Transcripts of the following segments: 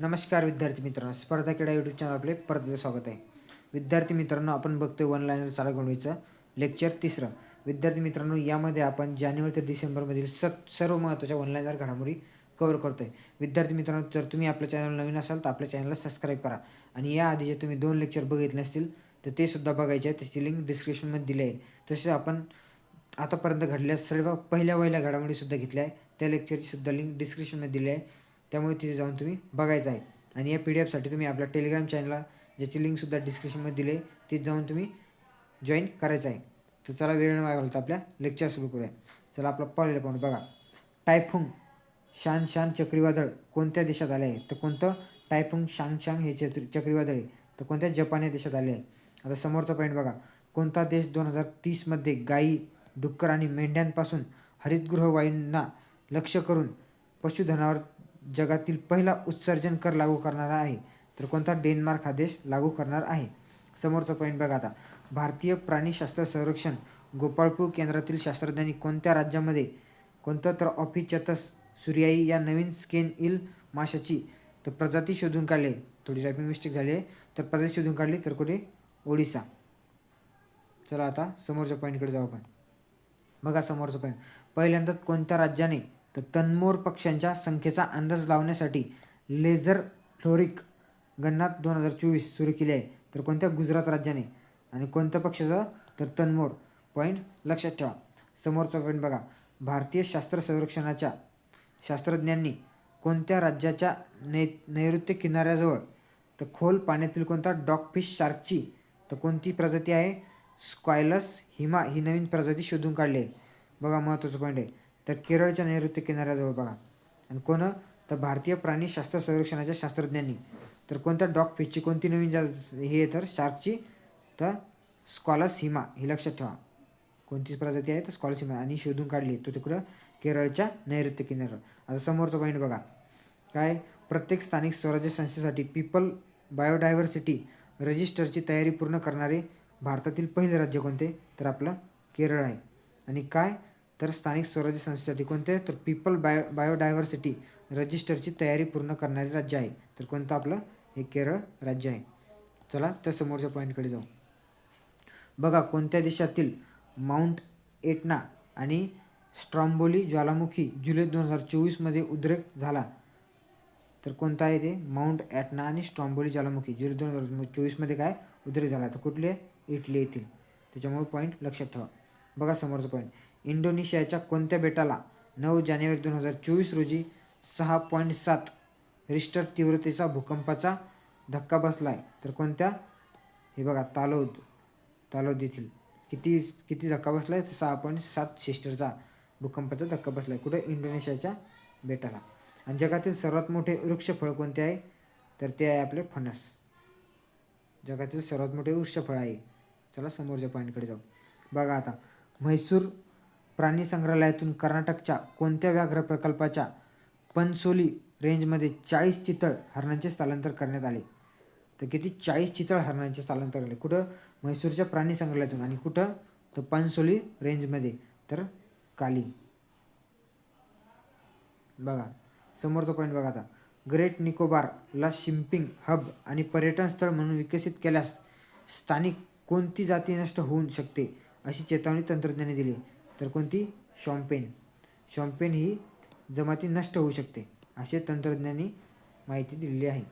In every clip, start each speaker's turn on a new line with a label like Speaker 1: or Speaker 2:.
Speaker 1: नमस्कार विद्यार्थी मित्रांनो स्पर्धा क्रीडा यूट्यूब चॅनल आपले परत स्वागत आहे. विद्यार्थी मित्रांनो आपण बघतोय वन लाईनर चालक घडवीचं लेक्चर तिसरं. विद्यार्थी मित्रांनो यामध्ये आपण जानेवारी ते डिसेंबरमधील स सर्व महत्त्वाच्या वन लाईनर घडामोडी कव्हर करतोय. विद्यार्थी मित्रांनो जर तुम्ही आपल्या चॅनल नवीन असाल तर आपल्या चॅनलला सबस्क्राईब करा. आणि या आधी जे तुम्ही दोन लेक्चर बघितले असतील तर ते सुद्धा बघायचे आहे. त्याची लिंक डिस्क्रिप्शनमध्ये दिली आहे. तसेच आपण आतापर्यंत घडल्या सर्व पहिल्या पहिल्या घडामोडीसुद्धा घेतल्या आहे. त्या लेक्चरची सुद्धा लिंक डिस्क्रिप्शनमध्ये दिली आहे. त्यामुळे तिथे जाऊन तुम्ही बघायचं आहे. आणि या पी डी एफसाठी तुम्ही आपल्या टेलिग्राम चॅनलला ज्याची लिंकसुद्धा डिस्क्रिप्शनमध्ये दिली आहे तिथे जाऊन तुम्ही जॉईन करायचं आहे. तर चला वेळ न घालतो आपल्या लेक्चर सुरू करूया. चला आपला पहिला पॉईंट बघा. टायफुंग शान शान चक्रीवादळ कोणत्या देशात आले आहे? तर कोणतं? टायफुंग शांग शांग हे चक्री चक्रीवादळ आहे. तर कोणत्या जपान या देशात आले आहे? आता समोरचा पॉईंट बघा. कोणता देश दोन हजार तीसमध्ये गायी डुक्कर आणि मेंढ्यांपासून हरितगृह वायूंना लक्ष करून पशुधनावर जगातील पहिला उत्सर्जन कर लागू करणारा आहे. तर कोणता? डेन्मार्क हा देश लागू करणार आहे. समोरचा पॉईंट बघा आता. भारतीय प्राणीशास्त्र संरक्षण गोपाळपूर केंद्रातील शास्त्रज्ञांनी कोणत्या राज्यामध्ये कोणतं तर ऑफिचतस सूर्याई या नवीन स्केन इल माशाची तर प्रजाती शोधून काढली. थोडी टायपिंग मिस्टेक झाली आहे. तर प्रजाती शोधून काढली तर कुठे? ओडिसा. चला आता समोरच्या पॉईंटकडे जाऊ आपण. बघा समोरचं पॉईंट पहिल्यांदाच कोणत्या राज्याने तर तन्मोर पक्ष्यांच्या संख्येचा अंदाज लावण्यासाठी लेझर फ्लोरिक गणना दोन हजार चोवीस सुरू केली आहे. तर कोणत्या गुजरात राज्याने आणि कोणत्या पक्षाचं? तर तन्मोर. पॉईंट लक्षात ठेवा. समोरचा पॉईंट बघा. भारतीय शास्त्र संरक्षणाच्या शास्त्रज्ञांनी कोणत्या राज्याच्या नै नैऋत्य किनाऱ्याजवळ तर खोल पाण्यातील कोणता डॉगफिश शार्कची तर कोणती प्रजाती आहे? स्क्वायलस हिमा ही नवीन प्रजाती शोधून काढली आहे. बघा महत्त्वाचं पॉईंट आहे. तर केरळच्या नैऋत्य किनाऱ्याजवळ बघा. आणि कोण? तर भारतीय प्राणी शास्त्र संरक्षणाच्या शास्त्रज्ञांनी. तर कोणत्या डॉग फिशची कोणती नवीन जा हे तर शार्कची तर स्कॉलस हिमा ही लक्षात ठेवा. कोणतीच प्रजाती आहे तर स्कॉलस हिमा. आणि शोधून काढली तो तिकडं केरळच्या नैऋत्य किनाऱ्यावर आता समोरचा पॉईंट बघा. काय? प्रत्येक स्थानिक स्वराज्य संस्थेसाठी पीपल बायोडायव्हर्सिटी रजिस्टरची तयारी पूर्ण करणारे भारतातील पहिले राज्य कोणते? तर आपलं केरळ आहे. आणि काय? तर स्थानिक स्वराज्य संस्थेसाठी कोणते? तर पीपल बायो बायोडायव्हर्सिटी रजिस्टरची तयारी पूर्ण करणारे राज्य आहे. तर कोणतं आपलं? हे केरळ राज्य आहे. चला तर समोरच्या पॉईंटकडे जाऊ. बघा कोणत्या देशातील माउंट एटना आणि स्ट्रॉम्बोली ज्वालामुखी जुलै दोन हजार चोवीसमध्ये उद्रेक झाला? तर कोणता आहे ते? माउंट ॲटना आणि स्ट्रॉम्बोली ज्वालामुखी जुलै दोन हजार चोवीसमध्ये काय? उद्रेक झाला. तर कुठले? इटली येथील. त्याच्यामुळे पॉईंट लक्षात ठेवा. बघा समोरचा पॉईंट इंडोनेशियाच्या कोणत्या बेटाला नऊ जानेवारी दोन हजार चोवीस रोजी सहा पॉईंट सात रिस्टर तीव्रतेचा भूकंपाचा धक्का बसला आहे तर कोणत्या? हे बघा तालोद. तालोद येथील. किती किती धक्का बसला आहे तर सहा पॉईंट सात शिस्टरचा भूकंपाचा धक्का बसला आहे कुठे? इंडोनेशियाच्या बेटाला. आणि जगातील सर्वात मोठे वृक्षफळ कोणते आहे? तर ते आहे आपले फणस. जगातील सर्वात मोठे वृक्षफळ आहे. चला समोरच्या पॉईंटकडे जाऊ. बघा आता. म्हैसूर प्राणी संग्रहालयातून कर्नाटकच्या कोणत्या व्याघ्र प्रकल्पाच्या पनसोली रेंजमध्ये चाळीस चितळ हरणांचे स्थलांतर करण्यात आले? तर किती? चाळीस चितळ हरणांचे स्थलांतर केले कुठं? म्हैसूरच्या प्राणी संग्रहालयातून. आणि कुठं? तर पनसोली रेंजमध्ये. तर काली. बघा. समोरचा पॉईंट बघा आता. ग्रेट निकोबारला शिम्पिंग हब आणि पर्यटन स्थळ म्हणून विकसित केल्यास स्थानिक कोणती जाती नष्ट होऊ शकते अशी चेतावणी तंत्रज्ञाने दिली तर कोणती? शॉम्पेन. शॉम्पेन ही जमाती नष्ट होऊ शकते असे तंत्रज्ञांनी माहिती दिलेली आहे.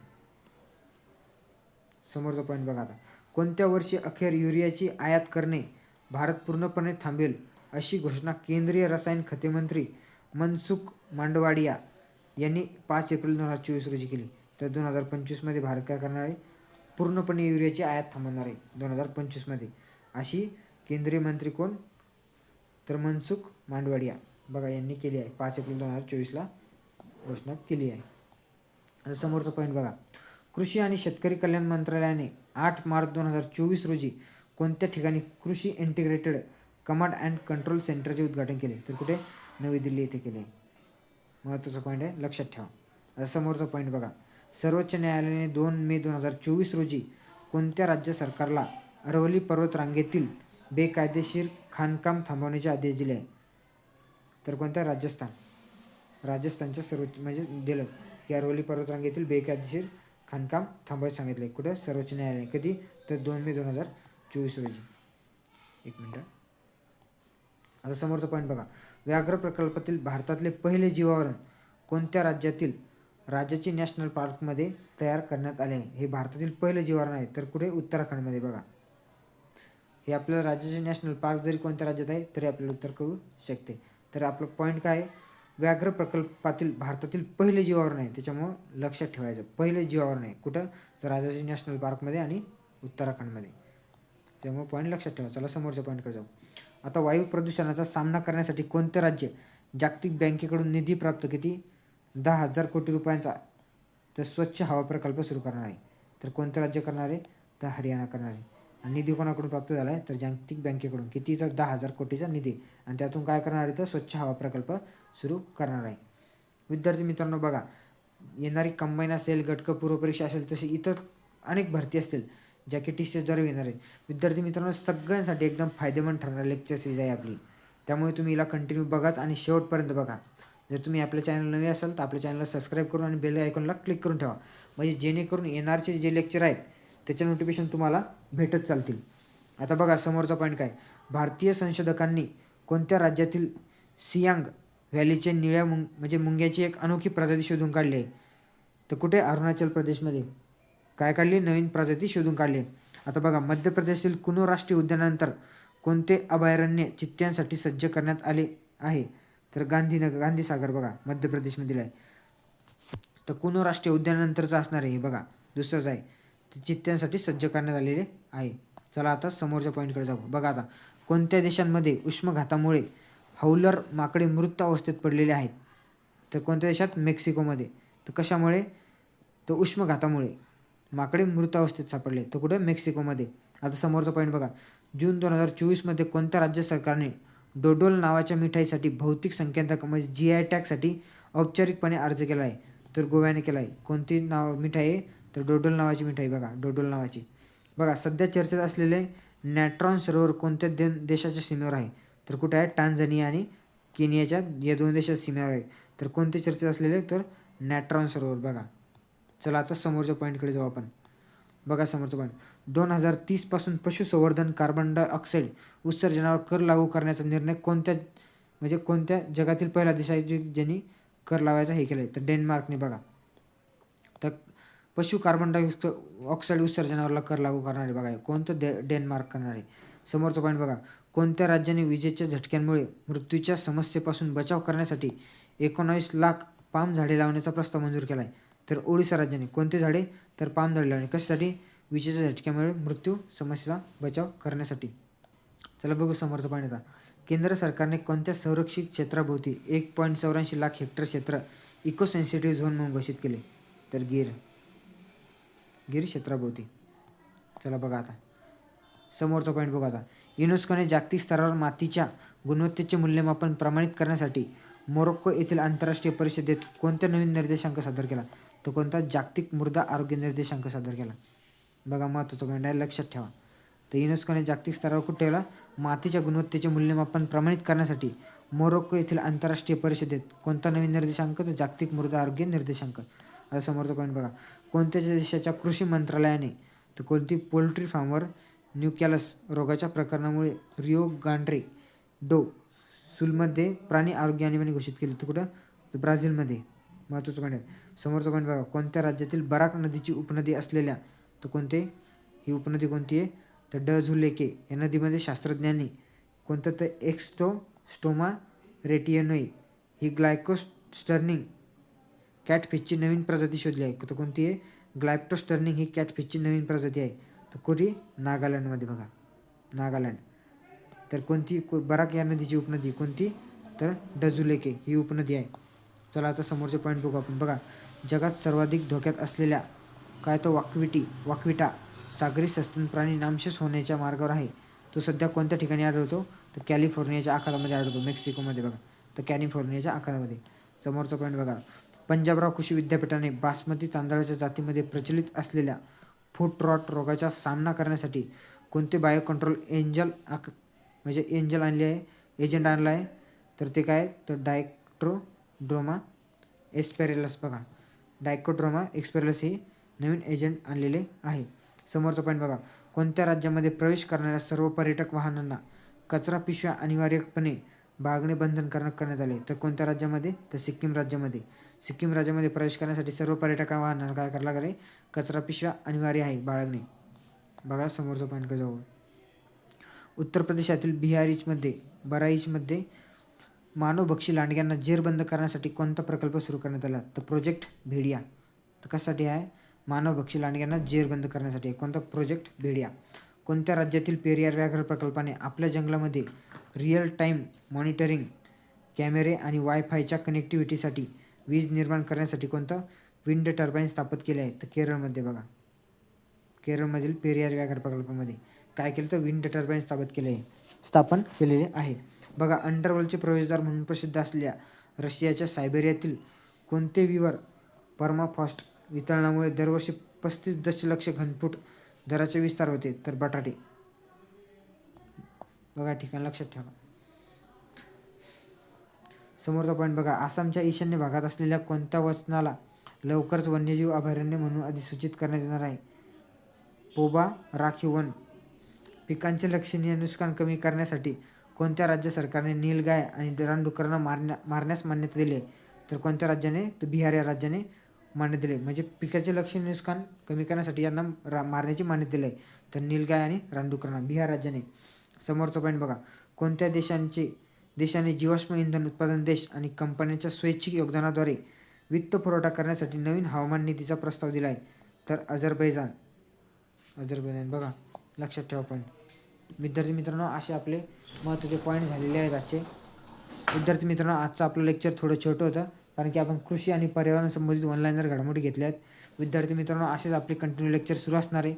Speaker 1: समोरचा पॉईंट बघा आता. कोणत्या वर्षी अखेर युरियाची आयात करणे भारत पूर्णपणे थांबेल अशी घोषणा केंद्रीय रसायन खते मंत्री मनसुख मांडवाडिया यांनी पाच एप्रिल दोन हजार चोवीस रोजी केली. तर दोन हजार पंचवीसमध्ये भारत काय करणार आहे? पूर्णपणे युरियाची आयात थांबवणार आहे दोन हजार पंचवीसमध्ये अशी केंद्रीय मंत्री कोण? तर मनसुख मांडवाडिया बघा यांनी केली आहे. पाच एप्रिल दोन हजार चोवीसला घोषणा केली आहे. आता समोरचा पॉईंट बघा. कृषी आणि शेतकरी कल्याण मंत्रालयाने आठ मार्च दोन हजार चोवीस रोजी कोणत्या ठिकाणी कृषी इंटिग्रेटेड कमांड अँड कंट्रोल सेंटरचे उद्घाटन केले? तर कुठे? नवी दिल्ली येथे केले. महत्त्वाचा पॉईंट आहे. लक्षात ठेवा. आता समोरचा पॉईंट बघा. सर्वोच्च न्यायालयाने दोन मे दोन हजार चोवीस रोजी कोणत्या राज्य सरकारला अरवली पर्वत रांगेतील बेकायदेशीर खाणकाम थांबवण्याचे आदेश दिले. आहे तर कोणत्या राजस्थान. राजस्थानच्या सर्वोच्च म्हणजे दिलं. की अरवली पर्वतरांगेतील बेकायदेशीर खाणकाम थांबवायला सांगितले. कुठं? सर्वोच्च न्यायालयाने कधी? तर दोन मे दोन हजार चोवीस रोजी. एक मिनटं. आता समोरचा पॉईंट बघा. व्याघ्र प्रकल्पातील भारतातले पहिले जीवावरण कोणत्या राज्यातील राज्याची नॅशनल पार्कमध्ये तयार करण्यात आले? आहे हे भारतातील पहिलं जीवावरण आहे. तर कुठे? उत्तराखंडमध्ये बघा. हे आपलं राज्याचे नॅशनल पार्क जरी कोणत्या राज्यात आहे तरी आपल्याला उत्तर कळू शकते. तर आपलं पॉईंट काय आहे? व्याघ्र प्रकल्पातील भारतातील पहिले जीवावरण आहे त्याच्यामुळं लक्षात ठेवायचं. पहिले जीवावरण आहे कुठं? तर राजाजी नॅशनल पार्कमध्ये आणि उत्तराखंडमध्ये. त्यामुळे पॉईंट लक्षात ठेवा. चला समोरच्या पॉईंटकडे जाऊ. आता वायू प्रदूषणाचा सामना करण्यासाठी कोणते राज्य जागतिक बँकेकडून निधी प्राप्त किती? दहा हजार कोटी रुपयांचा. तर स्वच्छ हवा प्रकल्प सुरू करणार. आहे तर कोणतं राज्य करणार? आहे तर हरियाणा करणार. आहे निधी कोणाकडून प्राप्त झाला आहे तर जागतिक बँकेकडून. किती तर दहा हजार कोटीचा निधी. आणि त्यातून काय करणार आहे तर स्वच्छ हवा प्रकल्प सुरू करणार आहे. विद्यार्थी मित्रांनो बघा. येणारी कंबाईन असेल गटक पूर्व परीक्षा असेल तसे इतर अनेक भरती असतील ज्या की टी सी एसद्वारे येणार आहेत. विद्यार्थी मित्रांनो सगळ्यांसाठी एकदम फायदेमंद ठरणारी लेक्चर सिरीज आहे आपली. त्यामुळे तुम्ही हिला कंटिन्यू बघाच आणि शेवटपर्यंत बघा. जर तुम्ही आपल्या चॅनल नवे असाल तर आपल्या चॅनलला सबस्क्राईब करून आणि बेल आयकॉनला क्लिक करून ठेवा. म्हणजे जेणेकरून येणारचे जे लेक्चर आहेत त्याचे नोटिफिकेशन तुम्हाला भेटत चालतील. आता बघा समोरचा पॉईंट काय? भारतीय संशोधकांनी कोणत्या राज्यातील सियांग व्हॅलीचे निळ्या मुंग म्हणजे मुंग्याची एक अनोखी प्रजाती शोधून काढली आहे? तर कुठे? अरुणाचल प्रदेशमध्ये. काय काढली? नवीन प्रजाती शोधून काढली आहे. आता बघा मध्य प्रदेशातील कुनो राष्ट्रीय उद्यानानंतर कोणते अभयारण्य चित्त्यांसाठी सज्ज करण्यात आले आहे? तर गांधीनगर गांधीसागर बघा मध्य प्रदेशमधील आहे. तर कुनो राष्ट्रीय उद्यानानंतरचं असणार आहे हे बघा. दुसरंच आहे. चित्त्यांसाठी सज्ज करण्यात आलेले आहे. चला आता समोरच्या पॉईंटकडे जाऊ. बघा आता कोणत्या देशांमध्ये उष्मघातामुळे हौलर माकडे मृत अवस्थेत पडलेले आहेत? तर कोणत्या देशात? मेक्सिकोमध्ये. तर कशामुळे? तर उष्मघातामुळे माकडे मृत अवस्थेत सापडले. तर कुठे? मेक्सिकोमध्ये. आता समोरचा पॉईंट बघा. जून दोन हजार चोवीसमध्ये कोणत्या राज्य सरकारने डोडोल नावाच्या मिठाईसाठी भौतिक संकेतांक म्हणजे जी आय टॅगसाठी औपचारिकपणे अर्ज केला आहे? तर गोव्याने केला आहे. कोणती नाव मिठाई आहे? तर डोडोल नावाची मिठाई बघा डोडोल नावाची. बघा सध्या चर्चेत असलेले नॅट्रॉन सरोवर कोणत्या दे देशाच्या सीमेवर आहे? तर कुठे आहे? टांझनिया आणि केनियाच्या या दोन देशाच्या सीमेवर आहे. तर कोणते चर्चेत असलेले? तर नॅट्रॉन सरोवर बघा. चला आता समोरच्या पॉईंटकडे जाऊ आपण. बघा समोरचं पॉईंट दोन हजार तीसपासून पशुसंवर्धन कार्बन डायऑक्साईड उत्सर्जनावर कर लागू करण्याचा निर्णय कोणत्या म्हणजे कोणत्या जगातील पहिला देश आहे जे ज्यांनी कर लावायचा हे केलं आहे तर डेन्मार्कने बघा. तर पशु कार्बन डायऑक्स ऑक्साईड उत्सर्जनावरला कर लागू करणारे आहे बघा कोणतं डे डेन्मार्क करणारे? समोरचं पॉईंट बघा. कोणत्या राज्याने विजेच्या झटक्यांमुळे मृत्यूच्या समस्येपासून बचाव करण्यासाठी एकोणावीस लाख पाम झाडे लावण्याचा प्रस्ताव मंजूर केला आहे तर ओडिसा राज्याने कोणते झाडे? तर पाम झाडे लावणे. कशासाठी? विजेच्या झटक्यामुळे मृत्यू समस्येचा बचाव करण्यासाठी. चला बघू समोरचं पॉईंट आता. केंद्र सरकारने कोणत्या संरक्षित क्षेत्राभोवती एक पॉईंट चौऱ्याऐंशी लाख हेक्टर क्षेत्र इको सेन्सिटिव्ह झोन म्हणून घोषित केले? तर गिर गिर. क्षेत्राभोवती चला बघा आता. समोरचा पॉईंट बघा आता. युनेस्कोने जागतिक स्तरावर मातीच्या गुणवत्तेचे मूल्यमापन प्रमाणित करण्यासाठी मोरोक्को येथील आंतरराष्ट्रीय परिषदेत कोणत्या नवीन निर्देशांक सादर केला? तो कोणता? जागतिक मृदा आरोग्य निर्देशांक सादर केला. बघा महत्त्वाचा पॉईंट आहे लक्षात ठेवा. तर युनेस्कोने जागतिक स्तरावर कुठे ठेवला? मातीच्या गुणवत्तेचे मूल्यमापन प्रमाणित करण्यासाठी मोरोक्को येथील आंतरराष्ट्रीय परिषदेत कोणता नवीन निर्देशांक? तर जागतिक मृदा आरोग्य निर्देशांक. आता समोरचा पॉईंट बघा. कोणत्या देशाच्या कृषी मंत्रालयाने तर कोणती पोल्ट्री फार्मर न्यूकॅलस रोगाच्या प्रकरणामुळे रिओ गांड्रे डो सुलमध्ये प्राणी आरोग्य आणीबाणी घोषित केली. तर कुठं? तर ब्राझीलमध्ये. महत्त्वाचं पॉईंट आहे. समोरचा पॉईंट बघा. कोणत्या राज्यातील बराक नदीची उपनदी असलेल्या तर कोणते? ही उपनदी कोणती आहे? तर ड झुलेके या नदीमध्ये शास्त्रज्ञांनी कोणतं तर एक्स्टो स्टोमा रेटियनोई ही ग्लायकोस्टर्निंग कॅटफिशची नवीन प्रजाती शोधली आहे. तर कोणती आहे? ग्लायप्टोस्टर्निंग ही कॅटफिशची नवीन प्रजाती आहे. तर कुठे नागालँडमध्ये बघा. नागालँड. तर कोणती? को बराक या नदीची उपनदी कोणती? तर डझुलेके ही उपनदी आहे. चला आता समोरचे पॉईंट बघू आपण. बघा जगात सर्वाधिक धोक्यात असलेल्या काय तो वाकविटी वाकविटा सागरी सस्तन प्राणी नामशेष होण्याच्या मार्गावर आहे. तो सध्या कोणत्या ठिकाणी आढळतो? तर कॅलिफोर्नियाच्या आखातामध्ये आढळतो. मेक्सिकोमध्ये बघा. तर कॅलिफोर्नियाच्या आखातामध्ये. समोरचा पॉईंट बघा. पंजाबराव कृषी विद्यापीठाने बासमती तांदळाच्या जातीमध्ये प्रचलित असलेल्या फूट रॉट रोगाचा सामना करण्यासाठी कोणते बायो कंट्रोल एंजल आक म्हणजे एंजल आणले आहे? एजंट आणला आहे? तर ते काय? तर डायक्ट्रोड्रोमा एस्पेरेलस बघा. डायकोड्रोमा एक्सपेरलस हे नवीन एजंट आणलेले आहे. समोरचा पॉईंट बघा. कोणत्या राज्यामध्ये प्रवेश करणाऱ्या सर्व पर्यटक वाहनांना कचरा पिशव्या अनिवार्यपणे बाळगणे बंधनकारक करण्यात आले. तर कोणत्या राज्यामध्ये? तर सिक्कीम राज्यामध्ये. सिक्कीम राज्यामध्ये प्रवेश करण्यासाठी सर्व पर्यटक वाहनांना काय करायला लागले. कचरा पिशव्या अनिवार्य आहे. बाळगणे. बघा समोरचा पॉईंट जाऊ उत्तर प्रदेशातील बिहारीचमध्ये बराईचमध्ये मानवभक्षी लांडग्यांना जेरबंद करण्यासाठी कोणता प्रकल्प सुरू करण्यात आला? तर प्रोजेक्ट भेडिया. तर कशासाठी आहे? मानवभक्षी लांडग्यांना जेरबंद करण्यासाठी कोणता प्रोजेक्ट भेडिया. कोणत्या राज्यातील पेरियार व्याघ्र प्रकल्पाने आपल्या जंगलामध्ये रिअल टाईम मॉनिटरिंग कॅमेरे आणि वायफायच्या कनेक्टिव्हिटीसाठी वीज निर्माण करण्यासाठी कोणतं विंड टर्बाईन स्थापित केले आहे? तर केरळमध्ये बघा. केरळमधील पेरियार व्याघ्र प्रकल्पामध्ये काय केलं तर विंड टर्बाईन स्थापित केले आहे? स्थापन केलेले आहे. बघा अंडरवर्ल्डचे प्रवेशद्वार म्हणून प्रसिद्ध असलेल्या रशियाच्या सायबेरियातील कोणते विवर परमाफॉस्ट वितरणामुळे दरवर्षी पस्तीस दशलक्ष घनफूट दराचे विस्तार होते तर बटाटे. बघा ठिकाण लक्षात ठेवा. समोरचा पॉईंट बघा आसामच्या ईशान्य भागात असलेल्या कोणत्या वचनाला लवकरच वन्यजीव अभयारण्य म्हणून अधिसूचित करण्यात येणार आहे? पोबा राखीव वन. पिकांचे लक्षणीय नुकसान कमी करण्यासाठी कोणत्या राज्य सरकारने नीलगाय आणि रानडुकरांना मारण्या मारण्यास मान्यता दिली आहे? तर कोणत्या राज्याने? तर बिहार या राज्याने. मान्य दिले आहे. म्हणजे पिकाचे लक्षणीय नुकसान कमी करण्यासाठी यांना रा मारण्याची मान्यता दिली आहे तर नीलगाय आणि रानडुकरांना बिहार राज्याने समोरचा पॉईंट बघा. कोणत्या देशांचे देशाने जीवाश्म इंधन उत्पादन देश आणि कंपन्यांच्या स्वैच्छिक योगदानाद्वारे वित्त पुरवठा करण्यासाठी नवीन हवामान निधीचा प्रस्ताव दिला आहे तर अझरबैजान. अझरबैजान बघा. लक्षात ठेवा पॉईंट विद्यार्थी मित्रांनो असे आपले महत्त्वाचे पॉईंट झालेले आहेत आजचे. विद्यार्थी मित्रांनो आजचं आपलं लेक्चर थोडं छोटं होतं. कारण की आपण कृषी आणि पर्यावरण संबंधित ऑनलाईन जर घडामोडी घेतल्या आहेत विद्यार्थी मित्रांनो असेच आपले कंटिन्यू लेक्चर सुरू असणार आहे.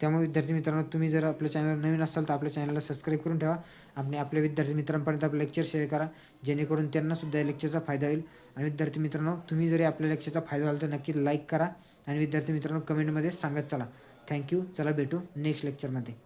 Speaker 1: त्यामुळे विद्यार्थी मित्रांनो तुम्ही जर आपल्या चॅनल नवीन असाल तर आपल्या चॅनलला सबस्क्राईब करून ठेवा आणि आपल्या विद्यार्थी मित्रांपर्यंत आपलं लेक्चर शेअर करा. जेणेकरून त्यांनासुद्धा या लेक्चरचा फायदा होईल. आणि विद्यार्थी मित्रांनो तुम्ही जरी आपल्या लेक्चरचा फायदा झाला तर नक्की लाईक करा. आणि विद्यार्थी मित्रांनो कमेंटमध्ये सांगत चला. थँक्यू चला भेटू नेक्स्ट लेक्चरमध्ये